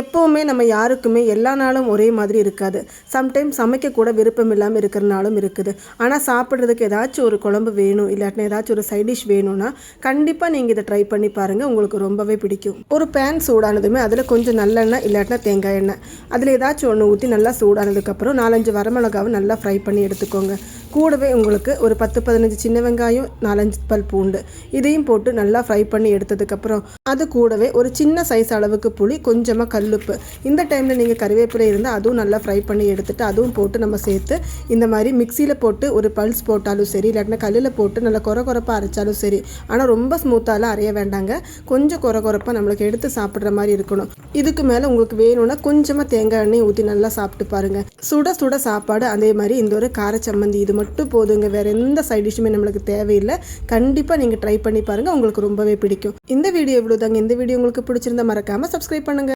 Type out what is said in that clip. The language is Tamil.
எப்போவுமே நம்ம யாருக்குமே எல்லா நாளும் ஒரே மாதிரி இருக்காது. சம்டைம் சமைக்கக்கூட விருப்பம் இல்லாமல் இருக்கிற நாளும் இருக்குது. ஆனால் சாப்பிட்றதுக்கு ஏதாச்சும் ஒரு குழம்பு வேணும் இல்லாட்டினா ஏதாச்சும் ஒரு சைட் டிஷ் வேணும்னா கண்டிப்பாக நீங்கள் இதை ட்ரை பண்ணி பாருங்கள் உங்களுக்கு ரொம்பவே பிடிக்கும். ஒரு பேன் சூடானதுமே அதில் கொஞ்சம் நல்லெண்ணெய் இல்லாட்டினா தேங்காய் எண்ணெய். அதில் ஏதாச்சும் ஒன்று ஊற்றி நல்லா சூடானதுக்கப்புறம் நாலஞ்சு வரமிளகாவை நல்லா ஃப்ரை பண்ணி எடுத்துக்கோங்க. கூடவே உங்களுக்கு ஒரு பத்து பதினஞ்சு சின்ன வெங்காயம் நாலஞ்சு பல் பூண்டு இதையும் போட்டு நல்லா ஃப்ரை பண்ணி எடுத்ததுக்கப்புறம் அது கூடவே ஒரு சின்ன சைஸ் அளவுக்கு புளி கொஞ்சமாக கல்லுப்பு. இந்த டைமில் நீங்கள் கறிவேப்பிலை இருந்தால் அதுவும் நல்லா ஃப்ரை பண்ணி எடுத்துட்டு அதுவும் போட்டு நம்ம சேர்த்து இந்த மாதிரி மிக்சியில் போட்டு ஒரு பல்ஸ் போட்டாலும் சரி இல்லாட்டினா கல்லில் போட்டு நல்லா குறை குறைப்பாக அரைச்சாலும் சரி. ஆனால் ரொம்ப ஸ்மூத்தாலாம் அரைய வேண்டாங்க. கொஞ்சம் குறை குறைப்பாக நம்மளுக்கு எடுத்து சாப்பிட்ற மாதிரி இருக்கணும். இதுக்கு மேலே உங்களுக்கு வேணும்னா கொஞ்சமாக தேங்காய் எண்ணெய் ஊற்றி நல்லா சாப்பிட்டு பாருங்கள் சுட சுட சாப்பாடு அதே மாதிரி இந்த ஒரு கார சம்மந்தி இது மட்டும் போதுங்க. வேறு எந்த சைட் டிஷ்ஷுமே நம்மளுக்கு தேவையில்லை. கண்டிப்பாக நீங்கள் ட்ரை பண்ணி பாருங்கள் உங்களுக்கு ரொம்பவே பிடிக்கும். இந்த வீடியோ இவ்வளோ தாங்க இந்த வீடியோ உங்களுக்கு பிடிச்சிருந்தா மறக்காமல் சப்ஸ்கிரைப் பண்ணுங்கள்